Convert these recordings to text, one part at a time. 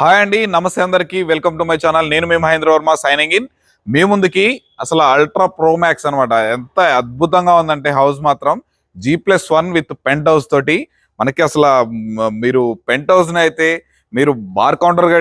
Hi అండి నమస్తే అందరికీ. వెల్కమ్ టు మై ఛానల్ నేను మీ మహేంద్ర వర్మ సైనింగ్ ఇన్ మీ ముందుకి అసలు అల్ట్రా ప్రోమాక్స్ అనమాట ఎంత అద్భుతంగా ఉందంటే హౌస్ మాత్రం. G plus one with penthouse తోటి. మనకి అసలు మీరు పెంట్ హౌస్ని అయితే మీరు బార్ కౌంటర్గా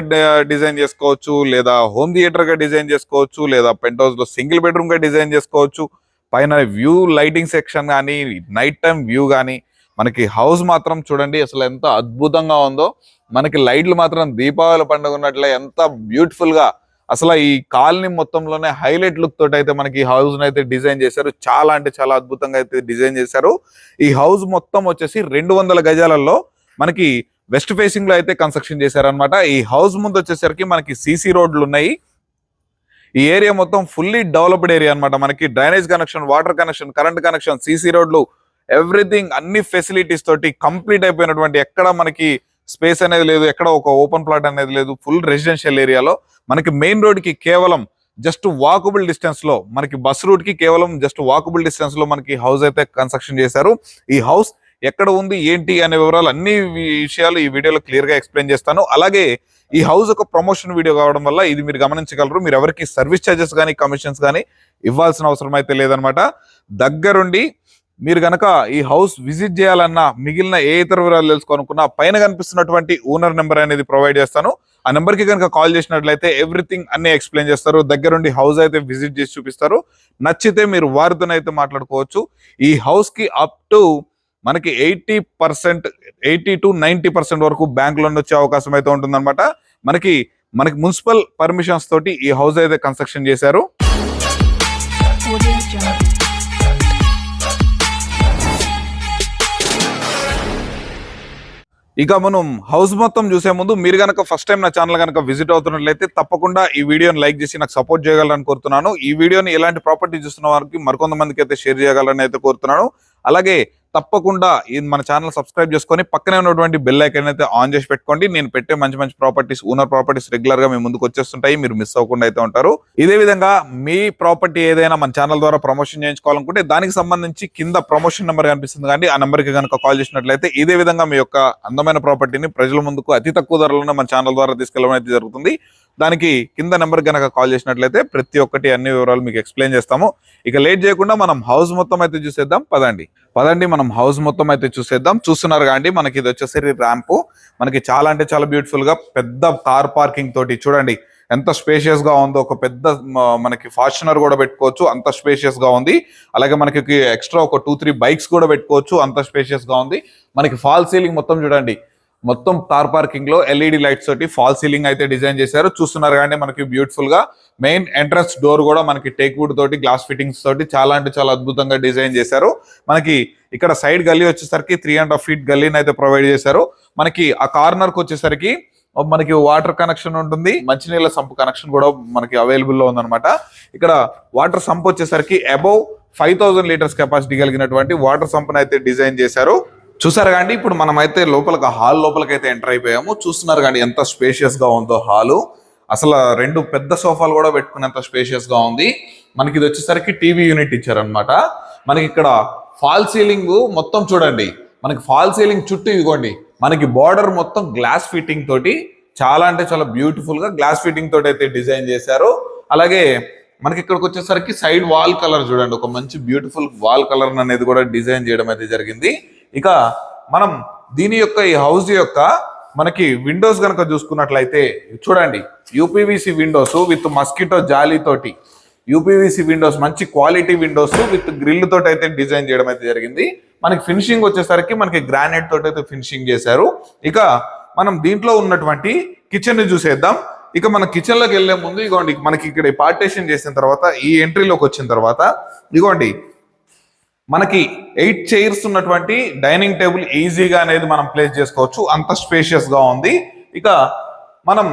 డిజైన్ చేసుకోవచ్చు లేదా హోమ్ థియేటర్గా డిజైన్ చేసుకోవచ్చు లేదా పెంట్ హౌస్లో సింగిల్ బెడ్రూమ్గా డిజైన్ చేసుకోవచ్చు. పైన వ్యూ లైటింగ్ సెక్షన్ కానీ నైట్ టైం వ్యూ కానీ మనకి హౌస్ మాత్రం చూడండి అసలు ఎంత అద్భుతంగా ఉందో. మనకి లైట్లు మాత్రం దీపావళి పండుగ ఉన్నట్లే ఎంత బ్యూటిఫుల్గా. అసలు ఈ కాలనీ మొత్తంలోనే హైలైట్ లుక్ తోటి అయితే మనకి ఈ హౌస్ అయితే డిజైన్ చేశారు. చాలా అంటే చాలా అద్భుతంగా అయితే డిజైన్ చేశారు. ఈ హౌస్ మొత్తం వచ్చేసి రెండు వందల గజాలలో మనకి వెస్ట్ ఫేసింగ్లో అయితే కన్స్ట్రక్షన్ చేశారనమాట ఈ హౌస్ ముందు వచ్చేసరికి మనకి సీసీ రోడ్లు ఉన్నాయి. ఈ ఏరియా మొత్తం ఫుల్లీ డెవలప్డ్ ఏరియా అన్నమాట. మనకి drainage connection water connection current connection CC రోడ్లు ఎవ్రీథింగ్ అన్ని ఫెసిలిటీస్ తోటి కంప్లీట్ అయిపోయినటువంటి ఎక్కడ మనకి స్పేస్ అనేది లేదు ఎక్కడ ఒక ఓపెన్ ప్లాట్ అనేది లేదు ఫుల్ రెసిడెన్షియల్ ఏరియాలో మనకి మెయిన్ రోడ్కి కేవలం జస్ట్ వాకబుల్ డిస్టెన్స్లో మనకి బస్ రూట్కి కేవలం జస్ట్ వాకబుల్ డిస్టెన్స్లో మనకి హౌస్ అయితే కన్స్ట్రక్షన్ చేశారు. ఈ హౌస్ ఎక్కడ ఉంది ఏంటి అనే వివరాలు అన్ని విషయాలు ఈ వీడియోలో క్లియర్గా ఎక్స్ప్లెయిన్ చేస్తాను. అలాగే ఈ హౌస్ ఒక ప్రమోషన్ వీడియో కావడం వల్ల ఇది మీరు గమనించగలరు. మీరు ఎవరికి సర్వీస్ ఛార్జెస్ కానీ కమిషన్స్ కానీ ఇవ్వాల్సిన అవసరం అయితే లేదనమాట. దగ్గరుండి మీరు గనక ఈ హౌస్ విజిట్ చేయాలన్నా మిగిలిన ఏ ఇతర వివరాలు తెలుసుకోనుకున్నా పైన కనిపిస్తున్నటువంటి ఓనర్ నెంబర్ అనేది ప్రొవైడ్ చేస్తాను. ఆ నెంబర్కి కనుక కాల్ చేసినట్లయితే ఎవ్రీథింగ్ అన్ని ఎక్స్ప్లెయిన్ చేస్తారు. దగ్గరుండి హౌస్ అయితే విజిట్ చేసి చూపిస్తారు. నచ్చితే మీరు వారితోనైతే మాట్లాడుకోవచ్చు. ఈ హౌస్కి అప్ టు మనకి eighty percent eighty to ninety percent వరకు బ్యాంక్ లోన్ వచ్చే అవకాశం అయితే ఉంటుందన్నమాట. మనకి మనకి మున్సిపల్ పర్మిషన్స్ తోటి ఈ హౌస్ అయితే కన్స్ట్రక్షన్ చేశారు. ఇక మనం హౌస్ మొత్తం చూసే ముందు మీరు గనక ఫస్ట్ టైం నా ఛానల్ గనక విజిట్ అవుతున్నట్లయితే తప్పకుండా ఈ వీడియోని లైక్ చేసి నాకు సపోర్ట్ చేయగలరని కోరుతున్నాను. ఈ వీడియోని ఎలాంటి ప్రాపర్టీ చూస్తున్న వారికి మరికొంతమందికి అయితే షేర్ చేయగలరని అయితే కోరుతున్నాను. అలాగే తప్పకుండా ఇది మన ఛానల్ సబ్స్క్రైబ్ చేసుకొని పక్కనే ఉన్నటువంటి బెల్ ఐకన్ అయితే ఆన్ చేసి పెట్టుకోండి. నేను పెట్టే మంచి మంచి ప్రాపర్టీస్ ఓనర్ ప్రాపర్టీస్ రెగ్యులర్గా మీ ముందుకు వచ్చేస్తుంటాయి. మీరు మిస్ అవ్వకుండా అయితే ఉంటారు. ఇదే విధంగా మీ ప్రాపర్టీ ఏదైనా మన ఛానల్ ద్వారా ప్రమోషన్ చేయించుకోవాలనుకుంటే దానికి సంబంధించి కింద ప్రమోషన్ నెంబర్ కనిపిస్తుంది కానీ ఆ నెంబర్కి కనుక కాల్ చేసినట్లయితే ఇదే విధంగా మీ యొక్క అందమైన ప్రాపర్టీని ప్రజల ముందుకు అతి తక్కువ ధరలోనే మన ఛానల్ ద్వారా తీసుకెళ్ళడం అయితే జరుగుతుంది. దానికి కింద నెంబర్ కనుక కాల్ చేసినట్లయితే ప్రతి ఒక్కటి అన్ని వివరాలు మీకు ఎక్స్ప్లెయిన్ చేస్తాము. ఇక లేట్ చేయకుండా మనం హౌస్ మొత్తం అయితే చూసేద్దాం. పదండి. పదండి మనం హౌస్ మొత్తం అయితే చూసేద్దాం. చూస్తున్నారు కాండి మనకి ఇది వచ్చేసరి ర్యాంపు మనకి చాలా అంటే చాలా బ్యూటిఫుల్గా పెద్ద కార్ పార్కింగ్ తోటి చూడండి ఎంత స్పేషియస్గా ఉందో ఒక పెద్ద మనకి ఫార్చునర్ కూడా పెట్టుకోవచ్చు అంత స్పేషియస్గా ఉంది. అలాగే మనకి ఎక్స్ట్రా ఒక టూ త్రీ బైక్స్ కూడా పెట్టుకోవచ్చు అంత స్పేషియస్గా ఉంది. మనకి ఫాల్ సీలింగ్ మొత్తం చూడండి మొత్తం కార్ పార్కింగ్లో ఎల్ఈడి లైట్స్ తోటి ఫాల్ సీలింగ్ అయితే డిజైన్ చేశారు. చూస్తున్నారు కానీ మనకి బ్యూటిఫుల్గా. మెయిన్ ఎంట్రన్స్ డోర్ కూడా మనకి టేక్ వుడ్ తోటి గ్లాస్ ఫిట్టింగ్స్ తోటి చాలా అంటే చాలా అద్భుతంగా డిజైన్ చేశారు. మనకి ఇక్కడ సైడ్ గల్లీ వచ్చేసరికి త్రీ అండ్ హాఫ్ ఫీట్ గల్లీని అయితే ప్రొవైడ్ చేశారు. మనకి ఆ కార్నర్కు వచ్చేసరికి మనకి వాటర్ కనెక్షన్ ఉంటుంది. మంచినీళ్ళ సంపు కనెక్షన్ కూడా మనకి అవైలబుల్లో ఉందన్నమాట. ఇక్కడ వాటర్ సంప్ వచ్చేసరికి above five thousand litres capacity కలిగినటువంటి వాటర్ సంప్ను అయితే డిజైన్ చేశారు. చూసారు కానీ ఇప్పుడు మనం అయితే లోపలికి హాల్ లోపలికి అయితే ఎంటర్ అయిపోయాము. చూస్తున్నారు కానీ ఎంత స్పేషియస్గా ఉందో హాలు. అసలు రెండు పెద్ద సోఫాలు కూడా పెట్టుకునేంత స్పేషియస్గా ఉంది. మనకి ఇది వచ్చేసరికి టీవీ యూనిట్ ఇచ్చారనమాట మనకి ఇక్కడ ఫాల్ సీలింగ్ మొత్తం చూడండి. మనకి ఫాల్ సీలింగ్ చుట్టూ ఇదిగోండి. మనకి బార్డర్ మొత్తం గ్లాస్ ఫిట్టింగ్ తోటి చాలా అంటే చాలా బ్యూటిఫుల్గా గ్లాస్ ఫిట్టింగ్ తోటి అయితే డిజైన్ చేశారు. అలాగే మనకి ఇక్కడికి వచ్చేసరికి సైడ్ వాల్ కలర్ చూడండి. ఒక మంచి బ్యూటిఫుల్ వాల్ కలర్ అనేది కూడా డిజైన్ చేయడం అయితే జరిగింది. ఇక మనం దీని యొక్క ఈ హౌస్ యొక్క మనకి విండోస్ కనుక చూసుకున్నట్లయితే చూడండి యూపీవీసీ విండోస్ విత్ మస్కిటో జాలీతోటి యూపీవీసీ విండోస్ మంచి క్వాలిటీ విండోస్ విత్ గ్రిల్ తోటి అయితే డిజైన్ చేయడం అయితే జరిగింది. మనకి ఫినిషింగ్ వచ్చేసరికి మనకి గ్రానైట్ తోటి అయితే ఫినిషింగ్ చేశారు. ఇక మనం దీంట్లో ఉన్నటువంటి కిచెన్ని చూసేద్దాం. ఇక మన కిచెన్లోకి వెళ్ళే ముందు ఇగోండి మనకి ఇక్కడ పార్టేషన్ చేసిన తర్వాత ఈ ఎంట్రీలోకి వచ్చిన తర్వాత ఇగోండి మనకి ఎయిట్ చైర్స్ ఉన్నటువంటి డైనింగ్ టేబుల్ ఈజీగా అనేది మనం ప్లేస్ చేసుకోవచ్చు. అంత స్పేషియస్గా ఉంది. ఇక మనం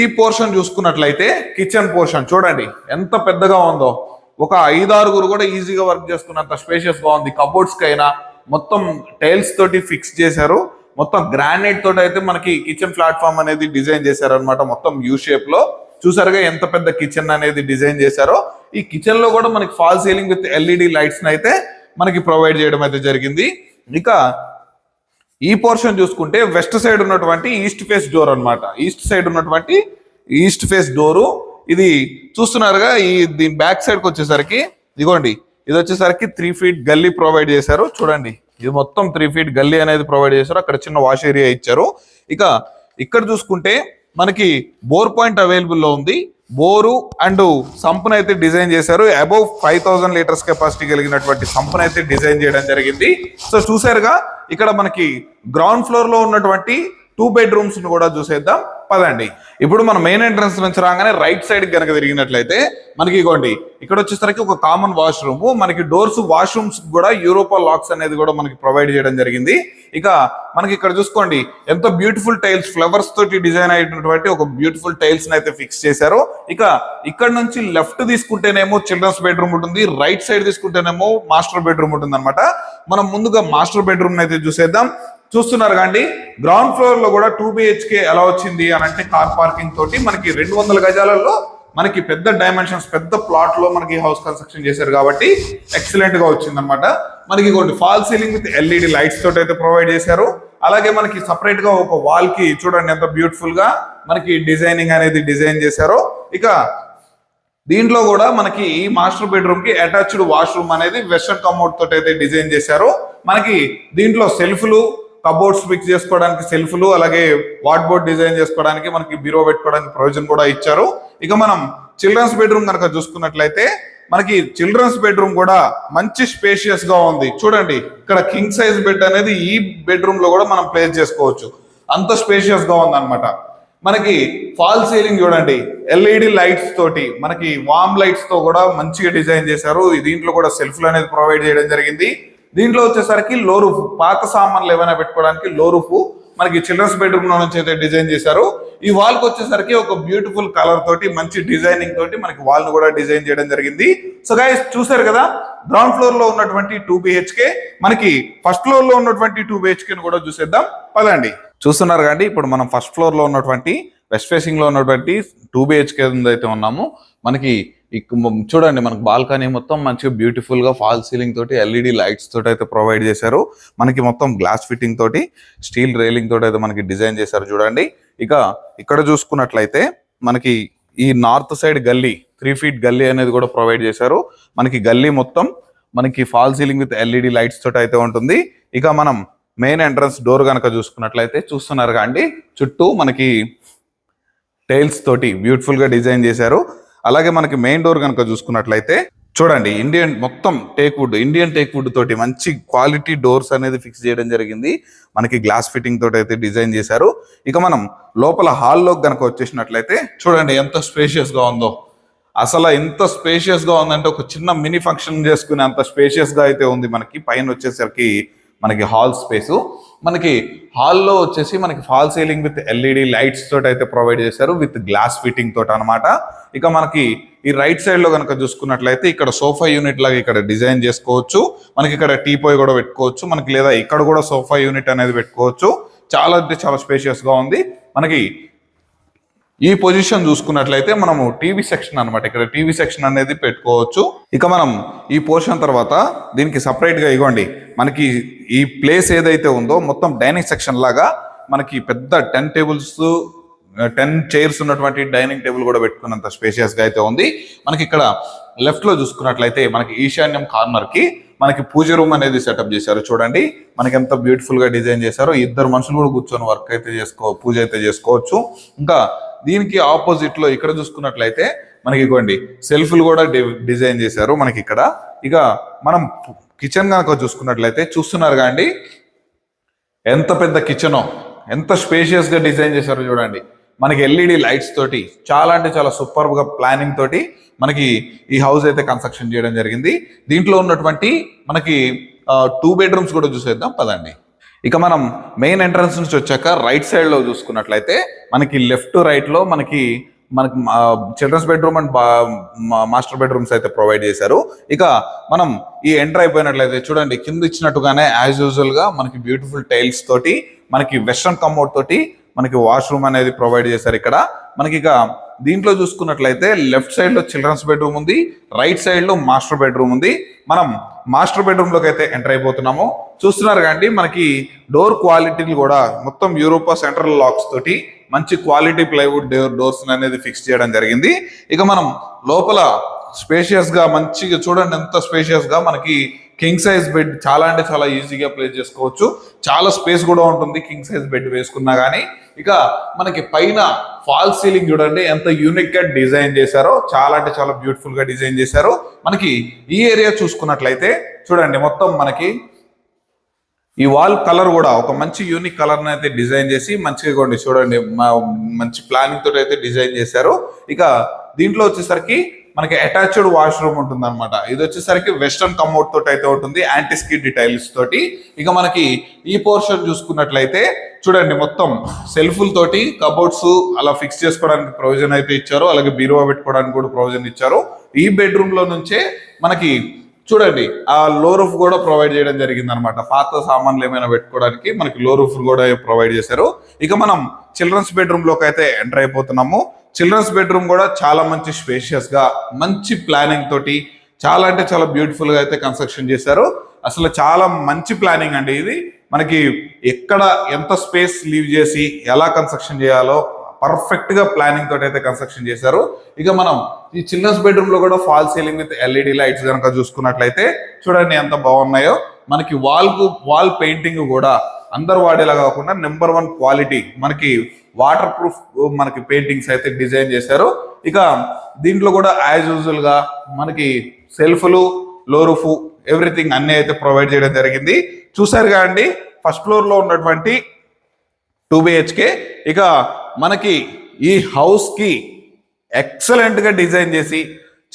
ఈ పోర్షన్ చూసుకున్నట్లయితే కిచెన్ పోర్షన్ చూడండి. ఎంత పెద్దగా ఉందో. ఒక ఐదారుగురు కూడా ఈజీగా వర్క్ చేసుకున్నంత స్పేషియస్గా ఉంది. కబోర్డ్స్ కైనా మొత్తం టైల్స్ తోటి ఫిక్స్ చేశారు. మొత్తం గ్రానైట్ తోటి అయితే మనకి కిచెన్ ప్లాట్ఫామ్ అనేది డిజైన్ చేశారనమాట మొత్తం యూ షేప్లో. చూసారుగా ఎంత పెద్ద కిచెన్ అనేది డిజైన్ చేశారో. ఈ కిచెన్లో కూడా మనకి fall ceiling with LED lights అయితే మనకి ప్రొవైడ్ చేయడం అయితే జరిగింది. ఇక ఈ పోర్షన్ చూసుకుంటే వెస్ట్ సైడ్ ఉన్నటువంటి ఈస్ట్ ఫేస్ డోర్ అనమాట ఈస్ట్ సైడ్ ఉన్నటువంటి ఈస్ట్ ఫేస్ డోరు. ఇది చూస్తున్నారుగా ఈ దీని బ్యాక్ సైడ్కి వచ్చేసరికి ఇదిగోండి ఇది వచ్చేసరికి త్రీ ఫీట్ గల్లీ ప్రొవైడ్ చేశారు. చూడండి ఇది మొత్తం త్రీ ఫీట్ గల్లీ అనేది ప్రొవైడ్ చేశారు. అక్కడ చిన్న వాష్ ఏరియా ఇచ్చారు. ఇక ఇక్కడ చూసుకుంటే మనకి బోర్ పాయింట్ అవైలబుల్లో ఉంది. బోరు అండ్ సంపునైతే అయితే డిజైన్ చేశారు. Above five thousand litres capacity కలిగినటువంటి సంపునైతే డిజైన్ చేయడం జరిగింది. సో చూసారుగా ఇక్కడ మనకి గ్రౌండ్ ఫ్లోర్లో ఉన్నటువంటి టూ బెడ్రూమ్స్ను కూడా చూసేద్దాం. పదండి. ఇప్పుడు మన మెయిన్ ఎంట్రన్స్ నుంచి రాగానే రైట్ సైడ్ కనుక తిరిగినట్లయితే మనకి ఇగోండి ఇక్కడ వచ్చేసరికి ఒక కామన్ వాష్రూమ్ మనకి డోర్స్ వాష్రూమ్స్ కూడా యూరోపా లాక్స్ అనేది కూడా మనకి ప్రొవైడ్ చేయడం జరిగింది. ఇక మనకి ఇక్కడ చూసుకోండి ఎంత బ్యూటిఫుల్ టైల్స్ ఫ్లవర్స్ తోటి డిజైన్ అయినటువంటి ఒక బ్యూటిఫుల్ టైల్స్ అయితే ఫిక్స్ చేశారు. ఇక ఇక్కడ నుంచి లెఫ్ట్ తీసుకుంటేనేమో చిల్డ్రన్స్ బెడ్రూమ్ ఉంటుంది రైట్ సైడ్ తీసుకుంటేనేమో మాస్టర్ బెడ్రూమ్ ఉంటుంది అనమాట మనం ముందుగా మాస్టర్ బెడ్రూమ్ అయితే చూసేద్దాం. చూస్తున్నారు కానీ గ్రౌండ్ ఫ్లోర్లో కూడా టూ బిహెచ్కే ఎలా వచ్చింది అని అంటే కార్ పార్కింగ్ తోటి మనకి రెండు వందల గజాలలో మనకి పెద్ద డైమెన్షన్స్ పెద్ద ప్లాట్లో మనకి హౌస్ కన్స్ట్రక్షన్ చేశారు కాబట్టి ఎక్సలెంట్గా వచ్చింది అనమాట మనకి కొన్ని fall ceiling with LED lights తోటి అయితే ప్రొవైడ్ చేశారు. అలాగే మనకి సపరేట్గా ఒక వాల్కి చూడండి ఎంత బ్యూటిఫుల్గా మనకి డిజైనింగ్ అనేది డిజైన్ చేశారు. ఇక దీంట్లో కూడా మనకి ఈ మాస్టర్ బెడ్రూమ్కి అటాచ్డ్ వాష్రూమ్ అనేది వెస్టర్న్ కమౌట్ తోటి అయితే డిజైన్ చేశారు. మనకి దీంట్లో సెల్ఫ్లు కబోర్డ్స్ ఫిక్స్ చేసుకోవడానికి సెల్ఫ్లు అలాగే వాట్ బోర్డ్ డిజైన్ చేసుకోవడానికి మనకి బీరో పెట్టుకోవడానికి ప్రొవిజన్ కూడా ఇచ్చారు. ఇక మనం చిల్డ్రన్స్ బెడ్రూమ్ కనుక చూసుకున్నట్లయితే మనకి చిల్డ్రన్స్ బెడ్రూమ్ కూడా మంచి స్పేషియస్గా ఉంది. చూడండి ఇక్కడ కింగ్ సైజ్ బెడ్ అనేది ఈ బెడ్రూమ్లో కూడా మనం ప్లేస్ చేసుకోవచ్చు. అంత స్పేషియస్గా ఉంది మనకి ఫాల్ సీలింగ్ చూడండి ఎల్ఈడి లైట్స్ తోటి మనకి వామ్ లైట్స్తో కూడా మంచిగా డిజైన్ చేశారు. దీంట్లో కూడా సెల్ఫ్లు అనేది ప్రొవైడ్ చేయడం జరిగింది. దీంట్లో వచ్చేసరికి లో రూఫ్ పాత సామాన్లు ఏమైనా పెట్టుకోవడానికి లో రూఫ్ మనకి చిల్డ్రన్స్ బెడ్రూమ్లో నుంచి అయితే డిజైన్ చేశారు. ఈ వాల్కి వచ్చేసరికి ఒక బ్యూటిఫుల్ కలర్ తోటి మంచి డిజైనింగ్ తోటి మనకి వాల్ను కూడా డిజైన్ చేయడం జరిగింది. సో గైస్ చూసారు కదా గ్రౌండ్ ఫ్లోర్లో ఉన్నటువంటి టూ బిహెచ్కే మనకి ఫస్ట్ ఫ్లోర్లో ఉన్నటువంటి టూ బిహెచ్కే కూడా చూసేద్దాం. పదండి. చూస్తున్నారు కానీ ఇప్పుడు మనం ఫస్ట్ ఫ్లోర్లో ఉన్నటువంటి వెస్ట్ ఫేసింగ్లో ఉన్నటువంటి టూ బిహెచ్కే అయితే ఉన్నాము. మనకి చూడండి మనకి బాల్కనీ మొత్తం మంచిగా బ్యూటిఫుల్గా ఫాల్ సీలింగ్ తోటి ఎల్ఈడి లైట్స్ తోటి అయితే ప్రొవైడ్ చేశారు. మనకి మొత్తం గ్లాస్ ఫిట్టింగ్ తోటి స్టీల్ రైలింగ్ తోటి అయితే మనకి డిజైన్ చేశారు చూడండి. ఇక ఇక్కడ చూసుకున్నట్లయితే మనకి ఈ నార్త్ సైడ్ గల్లీ త్రీ ఫీట్ గల్లీ అనేది కూడా ప్రొవైడ్ చేశారు. మనకి గల్లీ మొత్తం మనకి fall ceiling with LED lights తోటి అయితే ఉంటుంది. ఇక మనం మెయిన్ ఎంట్రన్స్ డోర్ కనుక చూసుకున్నట్లయితే చూస్తున్నారు అండి చుట్టూ మనకి టైల్స్ తోటి బ్యూటిఫుల్గా డిజైన్ చేశారు. అలాగే మనకి మెయిన్ డోర్ కనుక చూసుకున్నట్లయితే చూడండి ఇండియన్ మొత్తం teak wood Indian teak wood తోటి మంచి క్వాలిటీ డోర్స్ అనేది ఫిక్స్ చేయడం జరిగింది. మనకి గ్లాస్ ఫిట్టింగ్ తోటి అయితే డిజైన్ చేశారు. ఇక మనం లోపల హాల్లో కనుక వచ్చేసినట్లయితే చూడండి ఎంత స్పేషియస్గా ఉందో. అసలు ఎంత స్పేషియస్గా ఉందంటే ఒక చిన్న మినీ ఫంక్షన్ చేసుకునే అంత స్పేషియస్గా అయితే ఉంది మనకి. పైన వచ్చేసరికి మనకి హాల్ స్పేసు మనకి హాల్లో వచ్చేసి మనకి fall ceiling with LED lights తోటి అయితే ప్రొవైడ్ చేశారు విత్ గ్లాస్ ఫిట్టింగ్ తోటి అనమాట ఇక మనకి ఈ రైట్ సైడ్లో కనుక చూసుకున్నట్లయితే ఇక్కడ సోఫా యూనిట్ లాగా ఇక్కడ డిజైన్ చేసుకోవచ్చు. మనకి ఇక్కడ టీపోయ్ కూడా పెట్టుకోవచ్చు. మనకి లేదా ఇక్కడ కూడా సోఫా యూనిట్ అనేది పెట్టుకోవచ్చు. చాలా అంటే చాలా స్పేషియస్గా ఉంది. మనకి ఈ పొజిషన్ చూసుకున్నట్లయితే మనము టీవీ సెక్షన్ అన్నమాట. ఇక్కడ టీవీ సెక్షన్ అనేది పెట్టుకోవచ్చు. ఇక మనం ఈ పోర్షన్ తర్వాత దీనికి సపరేట్గా ఇవ్వండి మనకి ఈ ప్లేస్ ఏదైతే ఉందో మొత్తం డైనింగ్ సెక్షన్ లాగా మనకి పెద్ద టెన్ టేబుల్స్ టెన్ చైర్స్ ఉన్నటువంటి డైనింగ్ టేబుల్ కూడా పెట్టుకున్నంత స్పేషియస్గా అయితే ఉంది. మనకి ఇక్కడ లెఫ్ట్లో చూసుకున్నట్లయితే మనకి ఈశాన్యం కార్నర్కి మనకి పూజ రూమ్ అనేది సెటప్ చేశారు. చూడండి. మనకి ఎంత బ్యూటిఫుల్గా డిజైన్ చేశారు. ఇద్దరు మనుషులు కూడా కూర్చొని వర్క్ అయితే చేసుకో పూజ అయితే చేసుకోవచ్చు. ఇంకా దీనికి ఆపోజిట్లో ఇక్కడ చూసుకున్నట్లయితే మనకి ఇవ్వండి సెల్ఫ్లు కూడా డి- డిజైన్ చేశారు మనకి ఇక్కడ. ఇక మనం కిచెన్ కనుక చూసుకున్నట్లయితే చూస్తున్నారు కాండి ఎంత పెద్ద కిచెనో ఎంత స్పేషియస్గా డిజైన్ చేశారో చూడండి. మనకి ఎల్ఈడి లైట్స్ తోటి చాలా అంటే చాలా సూపర్గా ప్లానింగ్ తోటి మనకి ఈ హౌస్ అయితే కన్స్ట్రక్షన్ చేయడం జరిగింది. దీంట్లో ఉన్నటువంటి మనకి టూ బెడ్రూమ్స్ కూడా చూసేద్దాం పదండి. ఇక మనం మెయిన్ ఎంట్రన్స్ నుంచి వచ్చాక రైట్ సైడ్లో చూసుకున్నట్లయితే మనకి లెఫ్ట్ రైట్లో మనకి మనకి children's bedroom and master bedrooms అయితే ప్రొవైడ్ చేశారు. ఇక మనం ఈ ఎంటర్ అయిపోయినట్లయితే చూడండి కింద ఇచ్చినట్టుగానే యాజ్ యూజువల్గా మనకి బ్యూటిఫుల్ టైల్స్ తోటి మనకి వెస్ట్రన్ కమోడ్ తోటి మనకి వాష్రూమ్ అనేది ప్రొవైడ్ చేశారు ఇక్కడ. మనకి ఇక దీంట్లో చూసుకున్నట్లయితే లెఫ్ట్ సైడ్లో చిల్డ్రన్స్ బెడ్రూమ్ ఉంది రైట్ సైడ్లో మాస్టర్ బెడ్రూమ్ ఉంది. మనం మాస్టర్ బెడ్రూమ్లోకి అయితే ఎంటర్ అయిపోతున్నాము. చూస్తున్నారు కానీ మనకి డోర్ క్వాలిటీలు కూడా మొత్తం యూరోపా సెంట్రల్ లాక్స్ తోటి మంచి క్వాలిటీ ప్లైవుడ్ డోర్ డోర్స్ అనేది ఫిక్స్ చేయడం జరిగింది. ఇక మనం లోపల స్పేషియస్గా మంచిగా చూడండి ఎంత స్పేషియస్గా మనకి కింగ్ సైజ్ బెడ్ చాలా అంటే చాలా ఈజీగా ప్లేస్ చేసుకోవచ్చు. చాలా స్పేస్ కూడా ఉంటుంది కింగ్ సైజ్ బెడ్ వేసుకున్నా కానీ ఇక మనకి పైన ఫాల్ సీలింగ్ చూడండి ఎంత యూనిక్గా డిజైన్ చేశారో చాలా అంటే చాలా బ్యూటిఫుల్గా డిజైన్ చేశారు. మనకి ఈ ఏరియా చూసుకున్నట్లయితే చూడండి మొత్తం మనకి ఈ వాల్ కలర్ కూడా ఒక మంచి యూనిక్ కలర్ అయితే డిజైన్ చేసి మంచిగా చూడండి మంచి ప్లానింగ్ తోటి అయితే డిజైన్ చేశారు. ఇక దీంట్లో వచ్చేసరికి మనకి అటాచ్డ్ వాష్రూమ్ ఉంటుంది అనమాట ఇది వచ్చేసరికి వెస్టర్న్ కమోడ్ తోటి అయితే ఉంటుంది యాంటీ స్కిడ్ తోటి. ఇక మనకి ఈ పోర్షన్ చూసుకున్నట్లయితే చూడండి మొత్తం సెల్ఫుల్ తోటి కబోర్డ్స్ అలా ఫిక్స్ చేసుకోవడానికి ప్రొవిజన్ అయితే ఇచ్చారు. అలాగే బీరువా పెట్టుకోవడానికి కూడా ప్రొవిజన్ ఇచ్చారు. ఈ బెడ్రూమ్లో నుంచే మనకి చూడండి ఆ లో రూఫ్ కూడా ప్రొవైడ్ చేయడం జరిగింది అనమాట పాత సామాన్లు ఏమైనా పెట్టుకోవడానికి మనకి లో రూఫ్ కూడా ప్రొవైడ్ చేశారు. ఇక మనం చిల్డ్రన్స్ బెడ్రూమ్లోకి అయితే ఎంటర్ అయిపోతున్నాము. చిల్డ్రన్స్ బెడ్రూమ్ కూడా చాలా మంచి స్పేషియస్గా మంచి ప్లానింగ్ తోటి చాలా అంటే చాలా బ్యూటిఫుల్గా అయితే కన్స్ట్రక్షన్ చేశారు. అసలు చాలా మంచి ప్లానింగ్ అండి ఇది. మనకి ఎక్కడ ఎంత స్పేస్ లీవ్ చేసి ఎలా కన్స్ట్రక్షన్ చేయాలో పర్ఫెక్ట్గా ప్లానింగ్ తోటి అయితే కన్స్ట్రక్షన్ చేశారు. ఇక మనం ఈ చిల్డ్రన్స్ బెడ్రూమ్లో కూడా fall ceiling with LED lights కనుక చూసుకున్నట్లయితే చూడండి ఎంత బాగున్నాయో. మనకి వాల్కు వాల్ పెయింటింగ్ కూడా అందరు వాడేలా కాకుండా నెంబర్ వన్ క్వాలిటీ మనకి వాటర్ ప్రూఫ్ మనకి పెయింటింగ్స్ అయితే డిజైన్ చేశారు. ఇక దీంట్లో కూడా యాజ్ యూజువల్గా మనకి సెల్ఫ్లు లో రూఫ్ ఎవ్రీథింగ్ అన్ని అయితే ప్రొవైడ్ చేయడం జరిగింది. చూసారుగా అండి ఫస్ట్ ఫ్లోర్లో ఉన్నటువంటి టూ బిహెచ్కే ఇక మనకి ఈ హౌస్కి ఎక్సలెంట్గా డిజైన్ చేసి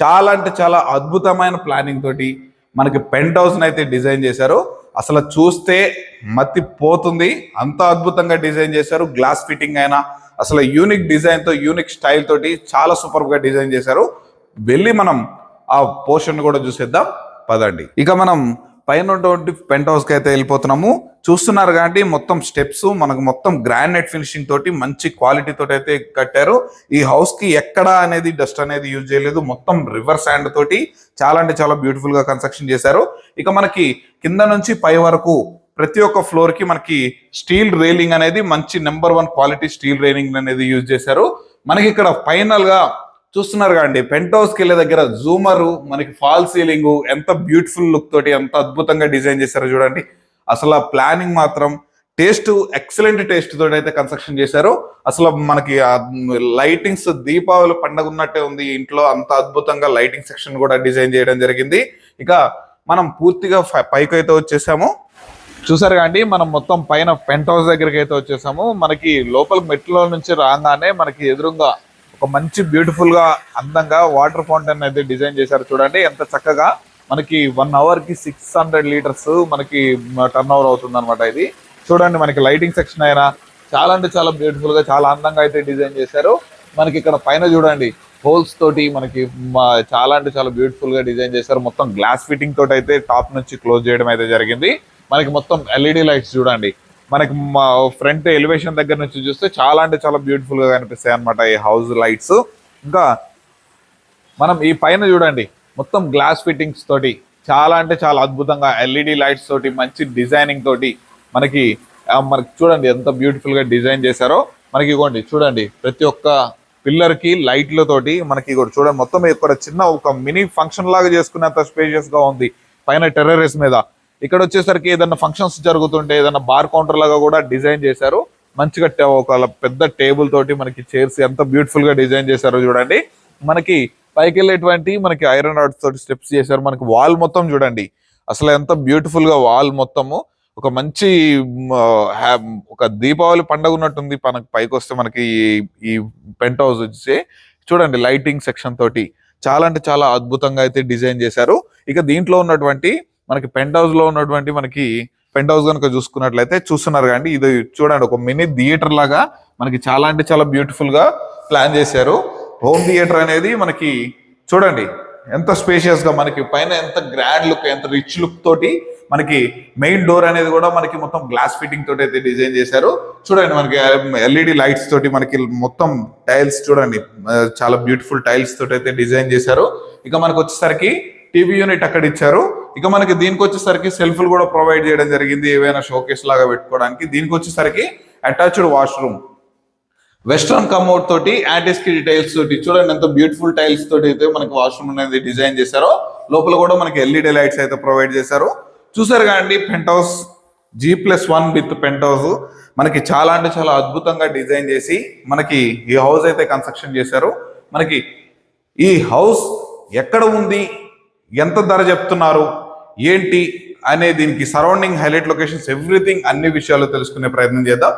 చాలా అంటే చాలా అద్భుతమైన ప్లానింగ్ తోటి మనకి పెంట్ హౌస్ని అయితే డిజైన్ చేశారు. అసలు చూస్తే మతి పోతుంది. అంత అద్భుతంగా డిజైన్ చేశారు. గ్లాస్ ఫిట్టింగ్ అయినా అసలు యూనిక్ డిజైన్తో యూనిక్ స్టైల్ తోటి చాలా సూపర్గా డిజైన్ చేశారు. వెళ్ళి మనం ఆ పోర్షన్ కూడా చూసేద్దాం. పదండి. ఇక మనం పైన ఉన్నటువంటి పెంట్ హౌస్కి అయితే వెళ్ళిపోతున్నాము. చూస్తున్నారు కాబట్టి మొత్తం స్టెప్స్ మనకు మొత్తం గ్రానైట్ ఫినిషింగ్ తోటి మంచి క్వాలిటీ తోటి అయితే కట్టారు. ఈ హౌస్కి ఎక్కడ అనేది డస్ట్ అనేది యూజ్ చేయలేదు. మొత్తం రివర్ శాండ్ తోటి చాలా అంటే చాలా బ్యూటిఫుల్గా కన్స్ట్రక్షన్ చేశారు. ఇక మనకి కింద నుంచి పై వరకు ప్రతి ఒక్క ఫ్లోర్కి మనకి స్టీల్ రైలింగ్ అనేది మంచి number one quality steel railing అనేది యూజ్ చేశారు. మనకి ఇక్కడ ఫైనల్గా చూస్తున్నారు కదండి. పెంట్ హౌస్కి వెళ్ళే దగ్గర జూమర్ మనకి ఫాల్ సీలింగ్ ఎంత బ్యూటిఫుల్ లుక్ తోటి ఎంత అద్భుతంగా డిజైన్ చేశారో చూడండి. అసలు ఆ ప్లానింగ్ మాత్రం టేస్ట్ ఎక్సలెంట్ టేస్ట్ తోటి అయితే కన్స్ట్రక్షన్ చేశారు. అసలు మనకి లైటింగ్స్ దీపావళి పండగ ఉన్నట్టే ఉంది. ఇంట్లో అంత అద్భుతంగా లైటింగ్ సెక్షన్ కూడా డిజైన్ చేయడం జరిగింది. ఇక మనం పూర్తిగా పైకి అయితే వచ్చేసాము. చూసారు కాండి మనం మొత్తం పైన పెంట్ హౌస్ దగ్గరికి అయితే వచ్చేసాము. మనకి లోపల మెట్ల నుంచి రాగానే మనకి ఎదురుగా ఒక మంచి బ్యూటిఫుల్గా అందంగా వాటర్ ఫౌంటైన్ అయితే డిజైన్ చేశారు చూడండి. ఎంత చక్కగా మనకి వన్ అవర్కి సిక్స్ హండ్రెడ్ లీటర్స్ మనకి టర్న్ ఓవర్ అవుతుంది అనమాట ఇది. చూడండి మనకి లైటింగ్ సెక్షన్ అయినా చాలా అంటే చాలా బ్యూటిఫుల్గా చాలా అందంగా అయితే డిజైన్ చేశారు. మనకి ఇక్కడ పైన చూడండి హోల్స్ తోటి మనకి చాలా అంటే చాలా బ్యూటిఫుల్గా డిజైన్ చేశారు. మొత్తం గ్లాస్ ఫిట్టింగ్ తోటి అయితే టాప్ నుంచి క్లోజ్ చేయడం అయితే జరిగింది. మనకి మొత్తం ఎల్ఈడి లైట్స్ చూడండి. మనకి మా ఫ్రంట్ ఎలివేషన్ దగ్గర నుంచి చూస్తే చాలా అంటే చాలా బ్యూటిఫుల్గా కనిపిస్తాయి అనమాట ఈ హౌస్ లైట్స్ ఇంకా మనం ఈ పైన చూడండి మొత్తం గ్లాస్ ఫిట్టింగ్స్ తోటి చాలా అంటే చాలా అద్భుతంగా ఎల్ఈడి లైట్స్ తోటి మంచి డిజైనింగ్ తోటి మనకి మనకి చూడండి ఎంత బ్యూటిఫుల్గా డిజైన్ చేశారో. మనకి ఇగోండి చూడండి ప్రతి ఒక్క పిల్లర్కి మనకి ఇక్కడ చూడండి మొత్తం ఇక్కడ చిన్న ఒక మినీ ఫంక్షన్ లాగా చేసుకునేంత స్పేషియస్గా ఉంది. పైన టెర్రరిస్ మీద. ఇక్కడ వచ్చేసరికి ఏదైనా ఫంక్షన్స్ జరుగుతుంటే ఏదైనా బార్ కౌంటర్ లాగా కూడా డిజైన్ చేశారు. మంచిగా ఒక పెద్ద టేబుల్ తోటి మనకి చైర్స్ ఎంత బ్యూటిఫుల్గా డిజైన్ చేశారో చూడండి. మనకి పైకి వెళ్ళేటువంటి మనకి ఐరన్ రాడ్స్ తోటి స్టెప్స్ చేశారు. మనకి వాల్ మొత్తం చూడండి. అసలు ఎంత బ్యూటిఫుల్గా వాల్ మొత్తము. ఒక మంచి హ్యా- ఒక దీపావళి పండగ ఉన్నట్టుంది మనకి పైకి వస్తే మనకి ఈ- ఈ పెంట్ హౌస్ వచ్చి. చూడండి లైటింగ్ సెక్షన్ తోటి. చాలా అంటే చాలా అద్భుతంగా అయితే డిజైన్ చేశారు. ఇక దీంట్లో ఉన్నటువంటి మనకి పెంట్ హౌస్లో ఉన్నటువంటి మనకి పెంట్ హౌస్ కనుక చూసుకున్నట్లయితే చూస్తున్నారు కానీ ఇది చూడండి ఒక మినీ థియేటర్ లాగా మనకి చాలా అంటే చాలా బ్యూటిఫుల్గా ప్లాన్ చేశారు. హోమ్ థియేటర్ అనేది మనకి చూడండి ఎంత స్పేషియస్గా మనకి పైన ఎంత గ్రాండ్ లుక్ ఎంత రిచ్ లుక్ తోటి మనకి మెయిన్ డోర్ అనేది కూడా మనకి మొత్తం గ్లాస్ ఫిట్టింగ్ తోటి అయితే డిజైన్ చేశారు. చూడండి మనకి ఎల్ఈడి లైట్స్ తోటి మనకి మొత్తం టైల్స్ చూడండి చాలా బ్యూటిఫుల్ టైల్స్ తోటి అయితే డిజైన్ చేశారు. ఇక మనకు వచ్చేసరికి టీవీ యూనిట్ అక్కడ ఇచ్చారు. ఇక మనకి దీనికి వచ్చేసరికి సెల్ఫ్లు కూడా ప్రొవైడ్ చేయడం జరిగింది. ఏవైనా షోకేస్ లాగా పెట్టుకోవడానికి. దీనికి వచ్చేసరికి అటాచ్డ్ వాష్రూమ్. వెస్ట్రన్ కమోడ్ తోటి యాంటిస్కి టైల్స్ తోటి చూడండి ఎంత బ్యూటిఫుల్ టైల్స్ తోటి అయితే మనకి వాష్రూమ్ అనేది డిజైన్ చేశారో లోపల కూడా మనకి ఎల్ఈడి లైట్స్ అయితే ప్రొవైడ్ చేశారు. చూసారు కాండి penthouse G plus one with penthouse మనకి చాలా అంటే చాలా అద్భుతంగా డిజైన్ చేసి మనకి ఈ హౌస్ అయితే కన్స్ట్రక్షన్ చేశారు. మనకి ఈ హౌస్ ఎక్కడ ఉంది? ఎంత ధర చెప్తున్నారు? ఏంటి? అనే దీనికి సరౌండింగ్ హైలైట్ లొకేషన్స్ ఎవ్రీథింగ్ అన్ని విషయాలు తెలుసుకునే ప్రయత్నం చేద్దాం.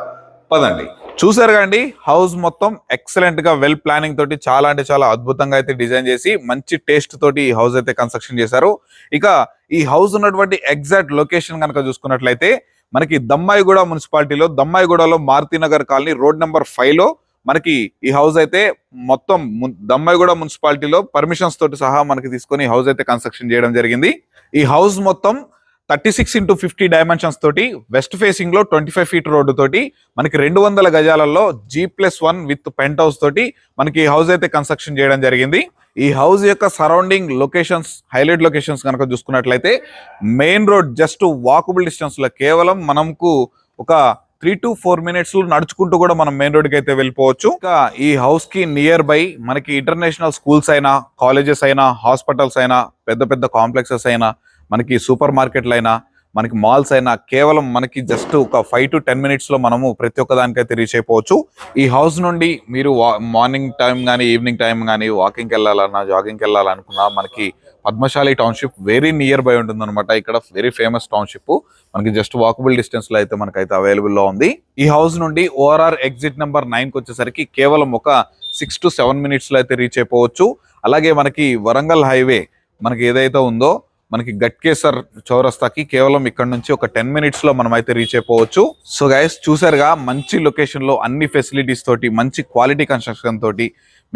పదండి. చూసారు కండి హౌస్ మొత్తం ఎక్సలెంట్గా వెల్ ప్లానింగ్ తోటి చాలా అంటే చాలా అద్భుతంగా అయితే డిజైన్ చేసి మంచి టేస్ట్ తోటి ఈ హౌస్ అయితే కన్స్ట్రక్షన్ చేశారు. ఇక ఈ హౌస్ ఉన్నటువంటి ఎగ్జాక్ట్ లొకేషన్ కనుక చూసుకున్నట్లయితే మనకి దమ్మాయిగూడ మున్సిపాలిటీలో దమ్మాయిగూడలో మారుతినగర్ కాలనీ రోడ్ నెంబర్ ఫైవ్లో మనకి ఈ హౌస్ అయితే మొత్తం ము- దమ్మాయిగూడ మున్సిపాలిటీలో పర్మిషన్స్ తోటి సహా మనకి తీసుకొని హౌస్ అయితే కన్స్ట్రక్షన్ చేయడం జరిగింది. ఈ హౌస్ మొత్తం thirty six into fifty dimensions తోటి వెస్ట్ ఫేసింగ్లో ట్వంటీ ఫైవ్ ఫీట్ రోడ్డు తోటి మనకి రెండు వందల గజాలలో G plus one with penthouse తోటి మనకి ఈ హౌస్ అయితే కన్స్ట్రక్షన్ చేయడం జరిగింది. ఈ హౌస్ యొక్క సరౌండింగ్ లొకేషన్స్ హైలైట్ లొకేషన్స్ కనుక చూసుకున్నట్లయితే మెయిన్ రోడ్ జస్ట్ వాకబుల్ డిస్టెన్స్లో కేవలం మనకు ఒక త్రీ టు ఫోర్ మినిట్స్లో నడుచుకుంటూ కూడా మనం మెయిన్ రోడ్ అయితే వెళ్ళిపోవచ్చు. ఇంకా ఈ హౌస్కి నియర్ బై మనకి ఇంటర్నేషనల్ స్కూల్స్ అయినా కాలేజెస్ అయినా హాస్పిటల్స్ అయినా పెద్ద పెద్ద కాంప్లెక్సెస్ అయినా మనకి సూపర్ మార్కెట్లు అయినా మనకి మాల్స్ అయినా కేవలం మనకి జస్ట్ ఒక ఫైవ్ టు టెన్ మినిట్స్లో మనము ప్రతి ఒక్క దానికైతే రీచ్ అయిపోవచ్చు. ఈ హౌస్ నుండి మీరు మార్నింగ్ టైం కానీ ఈవినింగ్ టైం కానీ వాకింగ్కి వెళ్ళాలన్నా జాగింగ్కి వెళ్ళాలనుకున్నా మనకి Padmashali township very near by ఉంటుంది అనమాట ఇక్కడ వెరీ ఫేమస్ టౌన్షిప్. మనకి జస్ట్ వాకబుల్ డిస్టెన్స్లో అయితే మనకైతే అవైలబుల్లో ఉంది. ఈ హౌస్ నుండి ఓఆర్ఆర్ ఎగ్జిట్ నెంబర్ నైన్కి వచ్చేసరికి కేవలం ఒక సిక్స్ టు సెవెన్ మినిట్స్లో అయితే రీచ్ అయిపోవచ్చు. అలాగే మనకి వరంగల్ హైవే మనకి ఏదైతే ఉందో మనకి గట్కేసర్ చౌరస్తాకి కేవలం ఇక్కడ నుంచి ఒక టెన్ మినిట్స్లో మనం అయితే రీచ్ అయిపోవచ్చు. సో గైస్ చూసారుగా మంచి లొకేషన్లో అన్ని ఫెసిలిటీస్ తోటి మంచి క్వాలిటీ కన్స్ట్రక్షన్ తోటి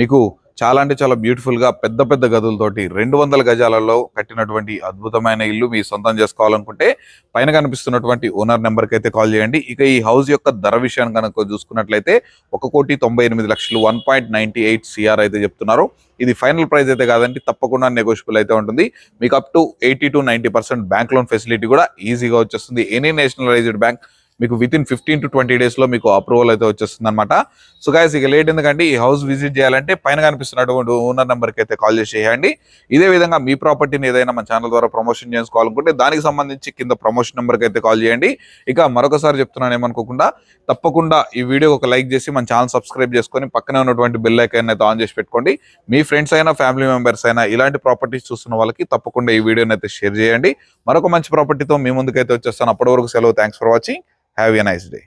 మీకు చాలా అంటే చాలా బ్యూటిఫుల్గా పెద్ద పెద్ద గదులతోటి రెండు వందల గజాలలో కట్టినటువంటి అద్భుతమైన ఇల్లు మీ సొంతం చేసుకోవాలనుకుంటే పైన కనిపిస్తున్నటువంటి ఓనర్ నెంబర్కి అయితే కాల్ చేయండి. ఇక ఈ హౌస్ యొక్క ధర విషయాన్ని కనుక చూసుకున్నట్లయితే ఒక కోటి తొంభై ఎనిమిది లక్షలు one point ninety eight CR అయితే చెప్తున్నారు. ఇది ఫైనల్ ప్రైస్ అయితే కాదండి తప్పకుండా నెగోషియబుల్ అయితే ఉంటుంది. మీకు up to eighty to ninety percent bank loan facility కూడా ఈజీగా వచ్చేస్తుంది. ఎనీ నేషనలైజ్డ్ బ్యాంక్ మీకు within fifteen to twenty డేస్లో మీకు అప్రూవల్ అయితే వచ్చేస్తుంది అనమాట సో గాయస్ ఇక లేట్ ఎందుకంటే ఈ హౌస్ విజిట్ చేయాలంటే పైన కనిపిస్తున్నటువంటి ఓనర్ నెంబర్కి అయితే కాల్ చేసి చేయండి. ఇదే విధంగా మీ ప్రాపర్టీని ఏదైనా మన ఛానల్ ద్వారా ప్రమోషన్ చేసుకోవాలనుకుంటే దానికి సంబంధించి కింద ప్రమోషన్ నెంబర్కి అయితే కాల్ చేయండి. ఇక మరొకసారి చెప్తున్నాను ఏమనుకోకుండా తప్పకుండా ఈ వీడియో ఒక లైక్ చేసి మన ఛానల్ సబ్స్క్రైబ్ చేసుకొని పక్కనే ఉన్నటువంటి బెల్ ఐకాన్ అయితే ఆన్ చేసి పెట్టుకోండి. మీ ఫ్రెండ్స్ అయినా ఫ్యామిలీ మెంబర్స్ అయినా ఇలాంటి ప్రాపర్టీస్ చూస్తున్న వాళ్ళకి తప్పకుండా ఈ వీడియోని అయితే షేర్ చేయండి. మరొక మంచి ప్రాపర్టీతో మీ ముందుకైతే వచ్చేస్తాను. అప్పటి వరకు సెలవు. Thanks for watching Have a nice day.